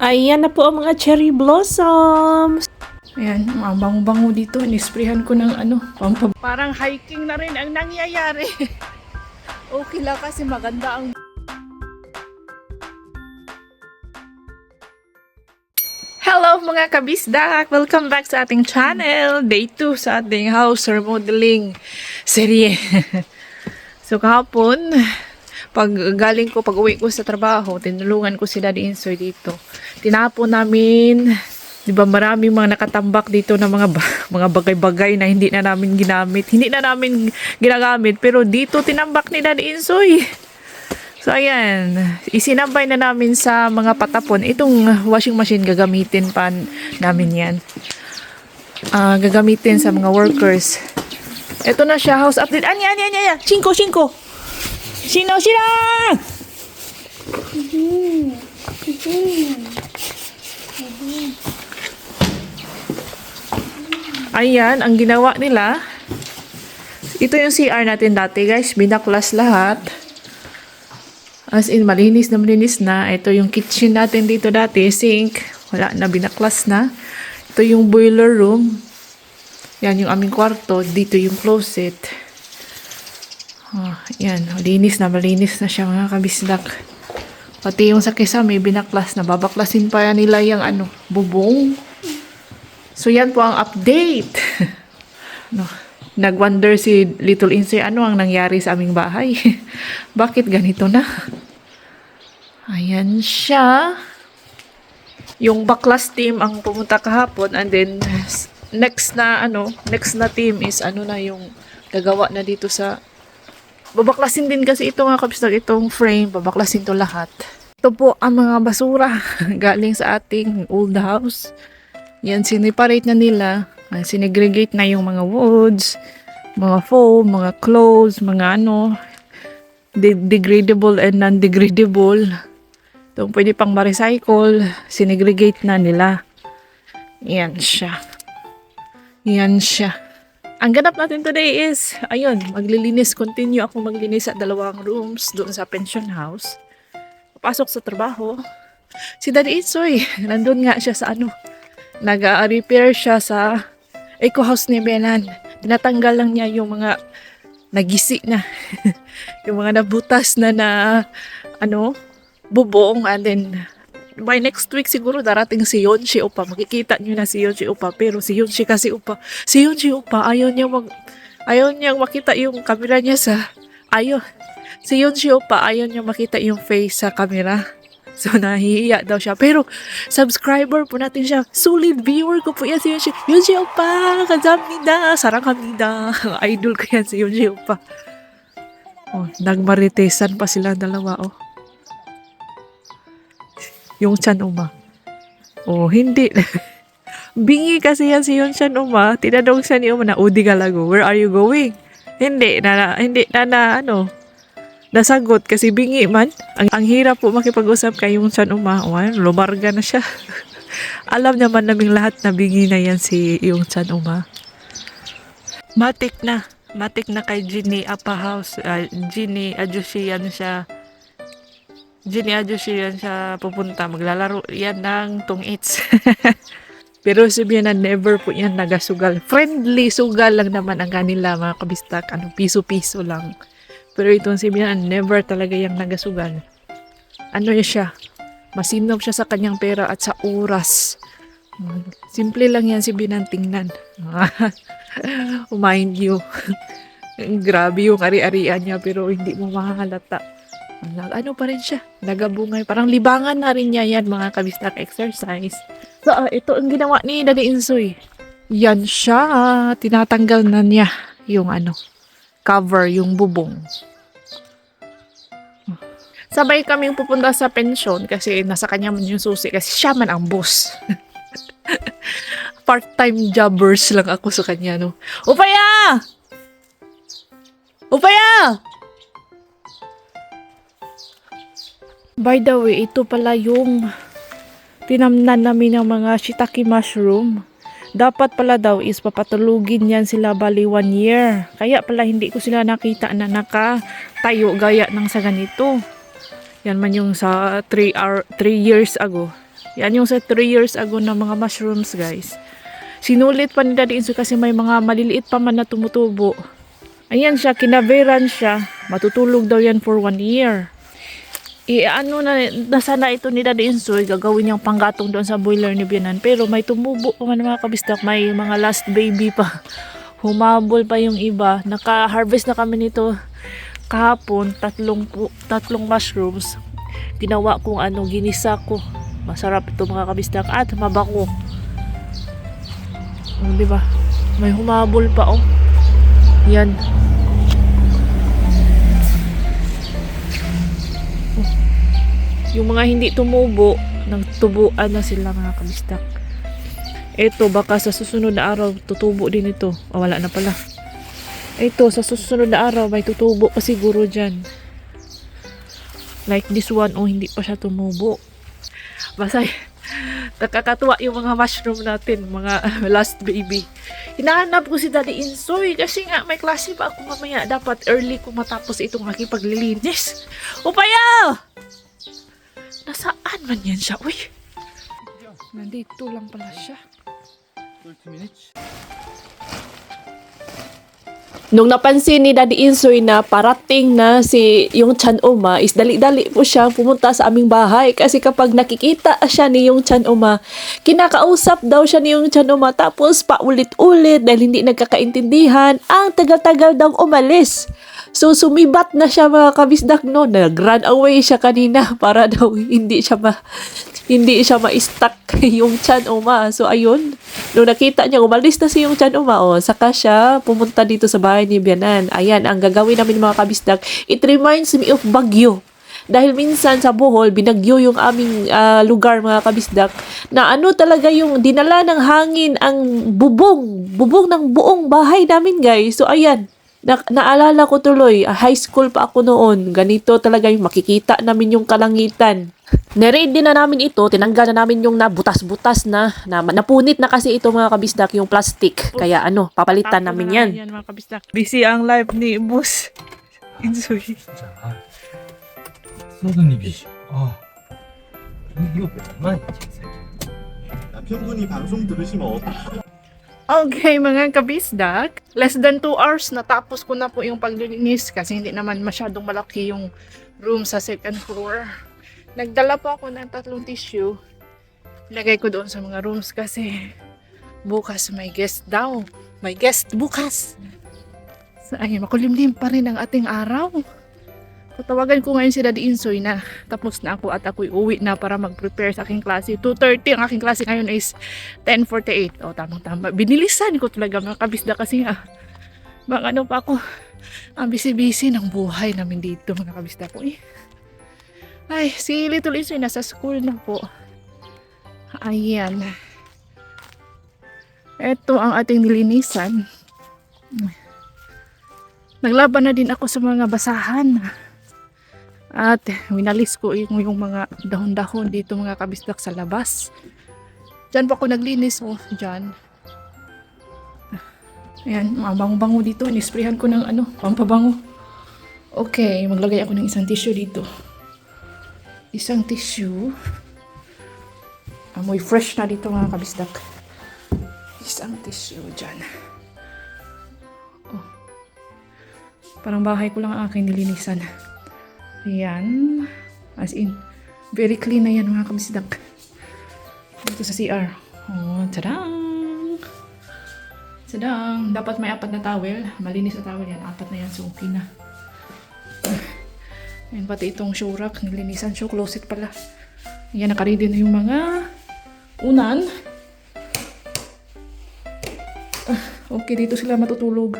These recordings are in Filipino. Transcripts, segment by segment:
Ayan na po ang mga cherry blossoms. Ayan, ang bango-bango dito. Nisprehan ko ng ano, pampab... Parang hiking na rin ang nangyayari. okay lang kasi maganda ang... Hello mga kabisdak! Welcome back sa ating channel. Day 2 sa ating house remodeling serye. so kahapon, pag galing ko, pag uwi ko sa trabaho, tinulungan ko si Daddy Insoy dito. Tinapon namin, di ba maraming mga nakatambak dito na mga mga bagay-bagay na hindi na namin ginamit. Hindi na namin ginagamit, pero dito tinambak ni Daddy Insoy. So ayan, isinambay na namin sa mga patapon. Itong washing machine gagamitin pa namin yan. Ah, gagamitin sa mga workers. Ito na siya, house update. Anya, anya, anya, anya. Chinko, chinko. Sino, sino? Ayan, ang ginawa nila. Ito yung CR natin dati, guys. Binaklas lahat. As in, malinis na malinis na. Ito yung kitchen natin dito dati. Sink. Wala na, binaklas na. Ito yung boiler room. Yan yung aming kwarto. Dito yung closet. Oh, yan, malinis na, malinis na siya mga kabisdak. Pati yung sa kisame, binaklas na. Babaklasin pa yan nila yung ano, bubong. So yan po ang update. no, nagwonder si Little Insoy ano ang nangyari sa aming bahay. Bakit ganito na? Ayan siya. Yung baklas team ang pumunta kahapon and then next na ano, next na team is ano na yung gagawa na dito sa babaklasin din kasi ito mga kabistag, itong frame, babaklasin to lahat. Ito po ang mga basura galing sa ating old house. Yan, siniparate na nila. Sinegregate na yung mga woods, mga foam, mga clothes, mga ano, de- degradable and non-degradable. Itong pwede pang ma-recycle, sinegregate na nila. Yan siya. Yan siya. Ang ganap natin today is, ayun, maglilinis, continue ako maglinis sa dalawang rooms doon sa pension house. Papasok sa trabaho. Si Daddy Itsoy, nandun nga siya sa ano, nag-repair siya sa eco house ni Benan. Tinatanggal lang niya yung mga nagisi na. yung mga nabutas na na ano, bubong and then by next week siguro darating si Yonshi Upa. Makikita niyo na si Yonshi Upa. Pero si Yonshi kasi Upa, si Yonshi Upa ayaw niya mag ayaw niya makita yung camera niya sa ayaw. Si Yonshi Upa ayaw niya makita yung face sa camera. So, nahihiya daw siya. Pero, subscriber po natin siya. Solid viewer ko po yan si Yonshi. Yonshi Opa! Kazamnida! Sarang kamida! Idol ko yan si Yonshi Opa. Oh, nagmaritesan pa sila dalawa, oh. Yung Chan Uma. Oh, hindi. Bingi kasi yan si Yung Chan Uma. Tinanong siya ni Uma na, Udi Galago, where are you going? Hindi, na, hindi, na, na, ano, nasagot kasi bingi man. Ang, ang hirap po makipag-usap kay yung Chan Uma. Well, lumarga na siya. Alam naman naming lahat na bingi na yan si yung Chan Uma. Matik na. Matik na kay Ginny Apa House. Uh, Ginny Adjushian siya. Ginny Adjushian siya pupunta. Maglalaro yan ng tungits. Pero sabihin na never po yan nagasugal. Friendly sugal lang naman ang kanila mga kabistak. Ano, piso-piso lang. Pero itong si Bian, never talaga yung nagasugal. Ano niya siya? Masinop siya sa kanyang pera at sa oras. Mm, Simple lang yan si Binan tingnan. Mind you. Grabe yung ari-arian niya pero hindi mo makahalata. Ano pa rin siya? Nagabungay. Parang libangan na rin niya yan mga kabistak exercise. So, ah, ito ang ginawa ni Daddy Insoy. Yan siya. Tinatanggal na niya yung ano, cover, yung bubong. Sabay kaming pupunta sa pensyon kasi nasa kanya man yung susi kasi siya man ang boss. Part-time jobbers lang ako sa kanya, no? Upaya! Upaya! By the way, ito pala yung tinamnan namin ng mga shiitake mushroom. Dapat pala daw is papatulugin yan sila bali one year. Kaya pala hindi ko sila nakita na nakatayo gaya ng sa ganito. Yan man yung sa 3 hour 3 years ago. Yan yung sa 3 years ago na mga mushrooms, guys. Sinulit pa ni Daddy Insoy kasi may mga maliliit pa man na tumutubo. Ayan siya, kinaveran siya. Matutulog daw yan for one year. I ano na, nasana ito ni Daddy Insoy, gagawin niyang panggatong doon sa boiler ni Bianan. Pero may tumubo pa mga kabistak, may mga last baby pa. Humabol pa yung iba. Naka-harvest na kami nito kahapon, tatlong, tatlong mushrooms. Ginawa kong ano, ginisa ko. Masarap ito mga kabistak at mabango. Oh, di ba? May humabol pa oh. Yan. Yung mga hindi tumubo, nagtubuan na sila mga kabistak. Ito, baka sa susunod na araw, tutubo din ito. O, wala na pala. Ito, sa susunod na araw, may tutubo pa siguro dyan. Like this one, oh, hindi pa siya tumubo. Basta, nakakatuwa yung mga mushroom natin, mga last baby. Hinahanap ko si Daddy Insoy kasi nga may klase pa ako mamaya. Dapat early ko matapos itong aking paglilinis. Upaya! Nasaan man yan siya? Uy! Nandito lang pala siya. 30 minutes. Nung napansin ni Daddy Insoy na parating na si yung Chan Oma, is dali-dali po siya pumunta sa aming bahay. Kasi kapag nakikita siya ni yung Chan Oma, kinakausap daw siya ni yung Chan Oma. Tapos paulit-ulit dahil hindi nagkakaintindihan, ang tagal-tagal daw umalis. So sumibat na siya mga kabisdak no, nag-run away siya kanina para daw hindi siya ma hindi siya ma-stuck yung Chan Oma. So ayun, nung nakita niya umalis na si yung Chan Uma, oh, saka siya pumunta dito sa bahay ni Bianan. Ayan, ang gagawin namin mga kabisdak, it reminds me of Bagyo. Dahil minsan sa Bohol, binagyo yung aming ah, lugar mga kabisdak na ano talaga yung dinala ng hangin ang bubong, bubong ng buong bahay namin guys. So ayan, na, naalala ko tuloy, ah, high school pa ako noon, ganito talaga yung makikita namin yung kalangitan. Neread din na namin ito, tinanggal na namin yung nabutas-butas na, na, napunit na kasi ito mga kabisdak yung plastic. Kaya ano, papalitan Ako namin na yan. nga yan mga kabistak. Busy ang live ni Boss Insoy. 진짜. 아, 소드님이. 아, 이거 얼마나 인생. 남편분이 방송 들으시면 어떡 Okay, mga kabisdak. Less than 2 hours natapos ko na po yung paglilinis kasi hindi naman masyadong malaki yung room sa second floor. Nagdala po ako ng tatlong tissue. Lagay ko doon sa mga rooms kasi bukas may guest daw. May guest bukas. Ay, makulimlim pa rin ang ating araw. Tatawagan ko ngayon si Daddy Insoy na tapos na ako at ako'y uwi na para mag-prepare sa aking klase. 2.30 ang aking klase ngayon is 10.48. O, tamang-tama. Binilisan ko talaga mga kabisda kasi nga, mga ano pa ako, ang busy-busy ng buhay namin dito mga kabisda ko. Eh. Ay, si Little Insoy nasa school na po. Ayan. Ito ang ating nilinisan. Naglaban na din ako sa mga basahan. At winalis ko yung, yung mga dahon-dahon dito mga kabisdak sa labas. Diyan pa ako naglinis oh, diyan. Ayan, mga bango-bango dito. Nisprayan ko ng ano, pampabango. Okay, maglagay ako ng isang tissue dito. Isang tissue. Amoy fresh na dito mga kabisdak. Isang tissue dyan. Oh. Parang bahay ko lang ang aking nilinisan. Ayan. As in, very clean na yan mga kabisdak. Dito sa CR. Oh, tadang! Tadang! Dapat may apat na towel. Malinis na towel yan. Apat na yan. So, okay na. Ayan, pati itong show rack. Nilinisan. Show closet pala. Ayan, nakaready na yung mga unan. Ah, okay, dito sila matutulog.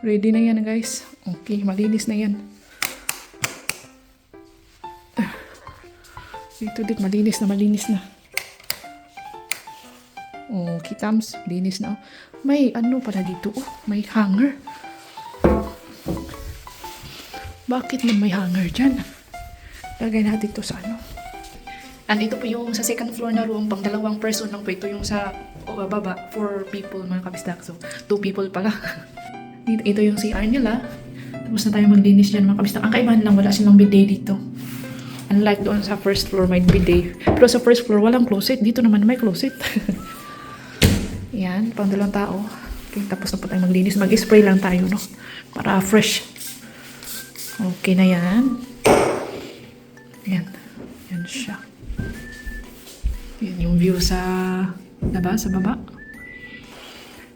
Ready na yan, guys. Okay, malinis na yan. Dito din, malinis na, malinis na. Oh, kitams, linis na. May ano pala dito, oh, may hanger. Bakit na may hanger dyan? Lagay natin to sa ano. Andito po yung sa second floor na room, pang dalawang person lang po. Ito yung sa o, baba, four people mga kabisdak. So, two people pala. Dito, ito yung CR nila. Tapos na tayo maglinis dyan mga kabisdak. Ang kaibahan lang, wala silang bidet dito. Unlike doon sa first floor, may bidet. Pero sa first floor, walang closet. Dito naman may closet. Yan, pang dalawang tao. Okay, tapos na po tayo maglinis. Mag-spray lang tayo, no? Para fresh. Okay na yan. Yan. Yan siya. Yan yung view sa baba, sa baba.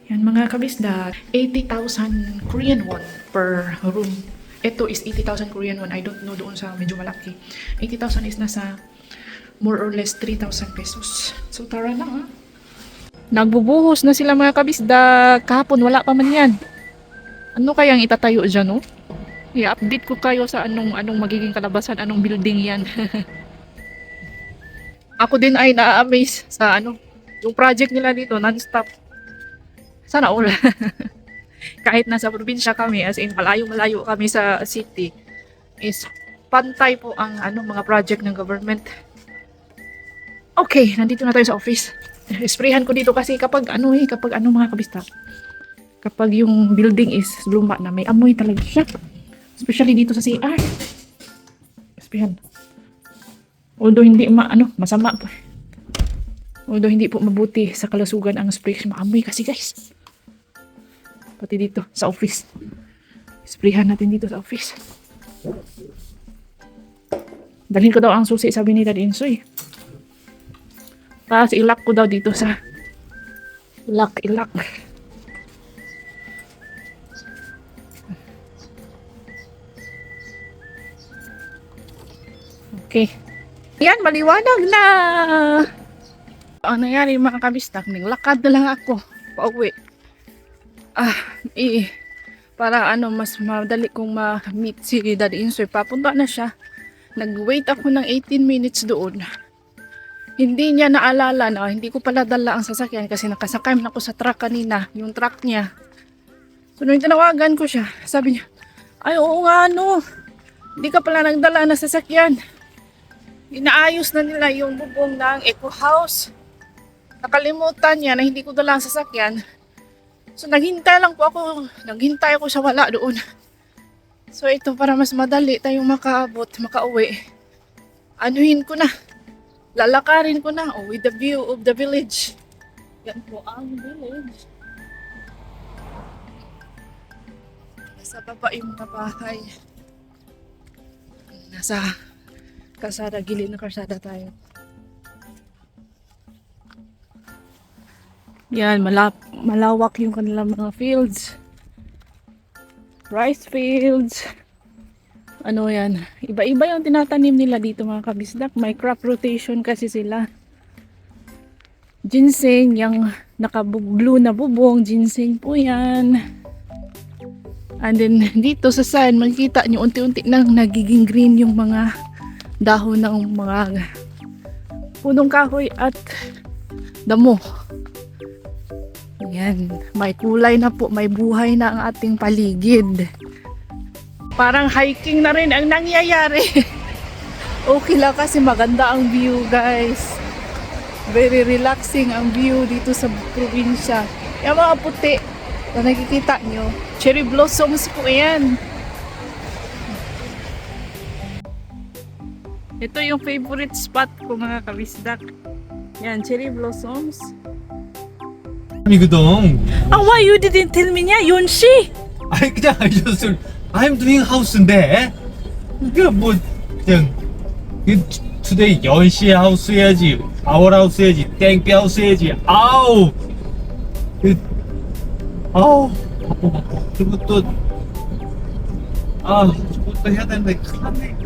Yan mga kabisda, 80,000 Korean won per room. Ito is 80,000 Korean won. I don't know doon sa medyo malaki. 80,000 is nasa more or less 3,000 pesos. So tara na ah. Nagbubuhos na sila mga kabisda. Kahapon wala pa man yan. Ano kayang itatayo dyan no? I-update ko kayo sa anong anong magiging kalabasan, anong building yan. Ako din ay na-amaze sa ano, yung project nila dito non-stop. Sana all. Kahit nasa probinsya kami, as in malayo-malayo kami sa city, is pantay po ang ano mga project ng government. Okay, nandito na tayo sa office. Sprayhan ko dito kasi kapag ano eh, kapag ano mga kabista, kapag yung building is luma na may amoy talaga siya. Especially dito sa CR. Sprayhan. Although hindi ma, ano, masama po. Although hindi po mabuti sa kalusugan ang spray, maamoy kasi guys. Pati dito sa office. Sprayhan natin dito sa office. Dalhin ko daw ang susi, sabi ni Dad Insoy. Tapos ilak ko daw dito sa ilak, ilak. Okay. Yan, maliwanag na! Ang nangyari mga kabistak, lakad na lang ako pauwi. Ah, eh, para ano, mas madali kong ma-meet si Daddy Insoy. Papunta na siya. Nag-wait ako ng 18 minutes doon. Hindi niya naalala na hindi ko pala dala ang sasakyan kasi nakasakay ako sa truck kanina, yung truck niya. So, nung tinawagan ko siya, sabi niya, ay oo nga no, hindi ka pala nagdala ng sasakyan. Inaayos na nila yung bubong ng Eco House. Nakalimutan niya na hindi ko dala ang sasakyan. So naghintay lang po ako, naghintay ako sa wala doon. So ito para mas madali tayong makaabot, makauwi. Anuhin ko na. Lalakarin ko na oh, with the view of the village. Yan po ang village. Nasa baba yung mga bahay. Nasa kasada, gilid na kasada tayo. Yan, malap malawak yung kanilang mga fields. Rice fields. Ano yan? Iba-iba yung tinatanim nila dito mga kabisdak. May crop rotation kasi sila. Ginseng, yung naka-blue na bubong, ginseng po yan. And then dito sa side, makikita nyo unti-unti nang nagiging green yung mga dahon ng mga punong kahoy at damo. Yan, may kulay na po, may buhay na ang ating paligid. Parang hiking na rin ang nangyayari. okay lang kasi maganda ang view, guys. Very relaxing ang view dito sa probinsya. Yung mga puti na nakikita nyo, cherry blossoms po yan. Ito yung favorite spot ko mga kabisdak. Yan, cherry blossoms. 이거동. Ah, why you didn't tell me niya? Yun she! 아니 그냥 알려줄. I'm doing house인데. 이거 뭐 그냥 이 투데이 10시에 하우스 해야지. 아월 하우스 해야지. 땡볕 하우스 해야지. 아우. 이, 아우 바빠 바빠. 그리고 또 아, 저것도 해야 되는데 큰일 났네.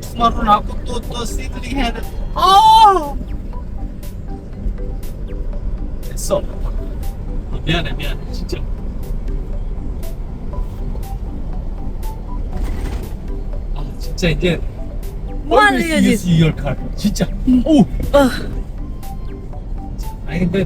투마로 나고 또또 시드링 해야 돼. 아! 됐어. 아, 미안해 미안해 진짜. 아 진짜 이제 뭐 하는 거지? car 진짜. 오! 아니 근데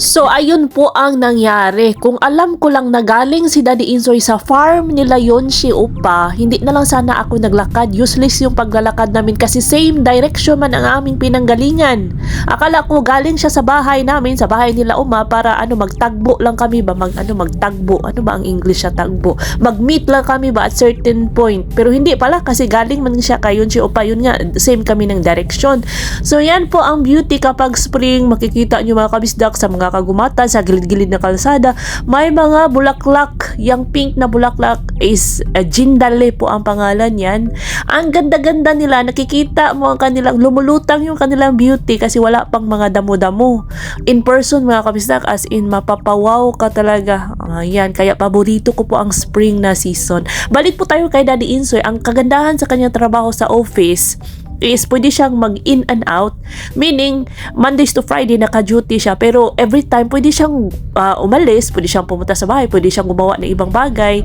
So ayun po ang nangyari. Kung alam ko lang na galing si Daddy Insoy sa farm nila Yonshi Upa, hindi na lang sana ako naglakad. Useless yung paglalakad namin kasi same direction man ang aming pinanggalingan. Akala ko galing siya sa bahay namin, sa bahay nila Uma para ano magtagbo lang kami ba mag ano magtagbo. Ano ba ang English sa tagbo? Mag-meet lang kami ba at certain point. Pero hindi pala kasi galing man siya kay Yonshi Upa. Yun nga same kami ng direction. So yan po ang beauty kapag spring makikita nyo mga kabisdak sa mga kagumatan sa gilid-gilid na kalsada may mga bulaklak. Yung pink na bulaklak is uh, jindale po ang pangalan yan ang ganda-ganda nila nakikita mo ang kanilang lumulutang yung kanilang beauty kasi wala pang mga damo-damo. In person mga kabisdak as in mapapawaw ka talaga. Ayan kaya paborito ko po ang spring na season. Balik po tayo kay Daddy Insoy. Ang kagandahan sa kanyang trabaho sa office is pwede siyang mag-in and out. Meaning, Mondays to Friday naka-duty siya. Pero every time, pwede siyang ah, umalis, pwede siyang pumunta sa bahay, pwede siyang gumawa ng ibang bagay.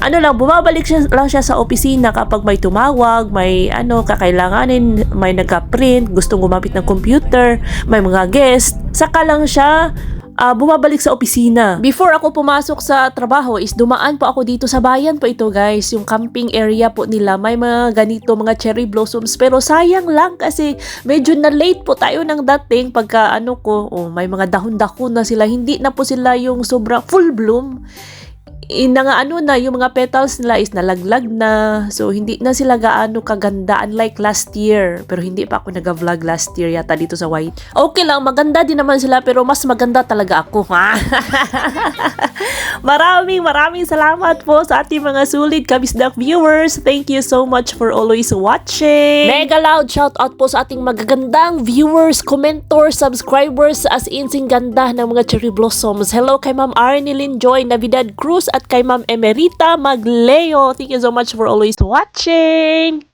Ano lang, bumabalik siya, lang siya sa opisina kapag may tumawag, may ano, kakailanganin, may nagka-print, gustong gumamit ng computer, may mga guest. Saka lang siya ah, bumabalik sa opisina. Before ako pumasok sa trabaho is dumaan po ako dito sa bayan po ito guys. Yung camping area po nila. May mga ganito mga cherry blossoms. Pero sayang lang kasi medyo na late po tayo ng dating pagka ano ko. Oh, may mga dahon-dahon na sila. Hindi na po sila yung sobra full bloom ina nga ano na, yung mga petals nila is nalaglag na. So, hindi na sila gaano kaganda unlike last year. Pero hindi pa ako nag-vlog last year yata dito sa White. Okay lang, maganda din naman sila pero mas maganda talaga ako. Ha? maraming maraming salamat po sa ating mga sulit kabisdak viewers. Thank you so much for always watching. Mega loud shout out po sa ating magagandang viewers, commentors, subscribers as in sing ganda ng mga cherry blossoms. Hello kay Ma'am Arnilyn Joy Navidad Cruz at kay Ma'am Emerita Magleo. Thank you so much for always watching.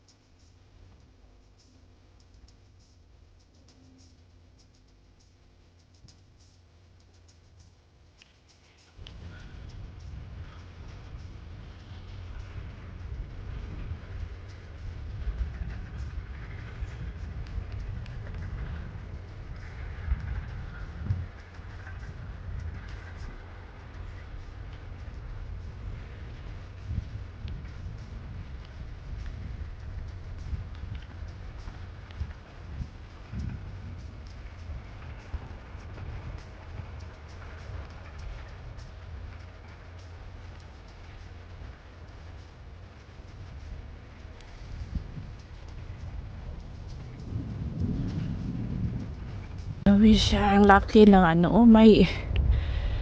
Sabi siya, ang laki ng ano, oh, may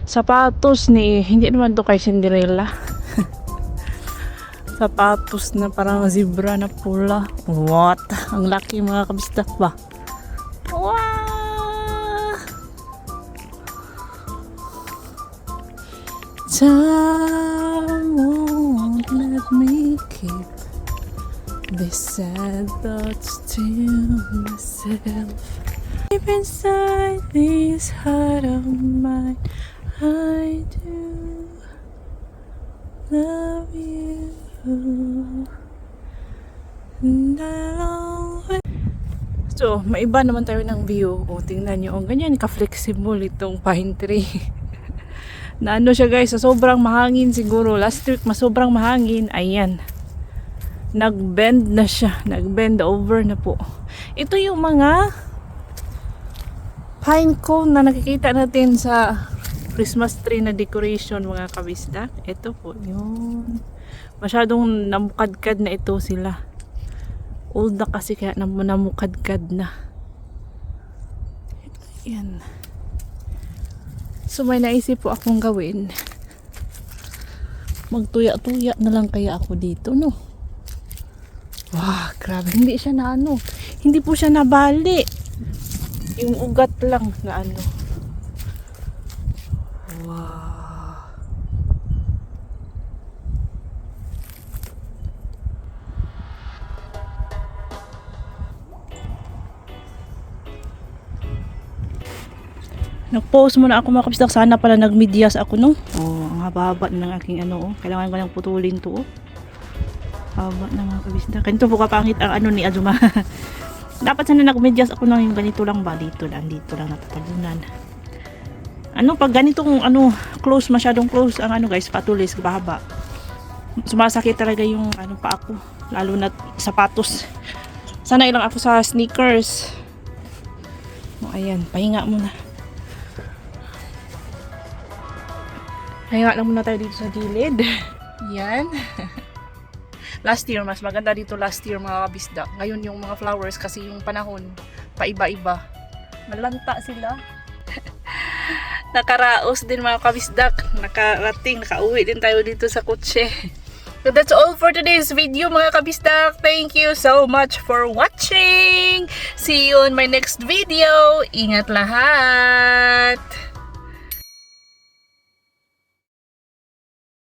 sapatos ni, hindi naman to kay Cinderella. sapatos na parang zebra na pula. What? Ang laki mga kabistak ba? Wow! Time won't let me keep these sad thoughts to myself. Deep inside this heart of mine, I do love you. And I'll always... So, maiba naman tayo ng view. O, tingnan nyo. Ang ganyan, ka-flexible itong pine tree. na ano siya guys, sa sobrang mahangin siguro. Last week, mas sobrang mahangin. Ayan. Nag-bend na siya. Nag-bend over na po. Ito yung mga pine cone na nakikita natin sa Christmas tree na decoration mga kabisdak. Ito po yun. Masyadong namukadkad na ito sila. Old na kasi kaya nam namukadkad na. Yan. So may naisip po akong gawin. Magtuya-tuya na lang kaya ako dito, no? Wow, grabe. Hindi siya na ano. Hindi po siya nabali yung ugat lang na ano Wow. Nag-post muna ako mga kabisdak. Sana pala nagmedyas ako no. Oh, ang haba-haba ng aking ano oh. Kailangan ko nang putulin to oh. Haba na mga kabisdak. Ganito po kapangit ang ano ni Azuma. Dapat sana nagmedyas ako ng yung ganito lang ba? Dito lang, dito lang natatalunan. Ano, pag ganitong ano, close, masyadong close ang ano guys, patulis, bahaba. Sumasakit talaga yung ano pa ako. Lalo na sapatos. Sana ilang ako sa sneakers. Oh, ayan, pahinga muna. Kaya lang muna tayo dito sa gilid. Yan. last year, mas maganda dito last year mga kabisda. Ngayon yung mga flowers kasi yung panahon, paiba-iba. Malanta sila. Nakaraos din mga kabisdak. Nakarating, nakauwi din tayo dito sa kotse. So that's all for today's video mga kabisdak. Thank you so much for watching. See you on my next video. Ingat lahat.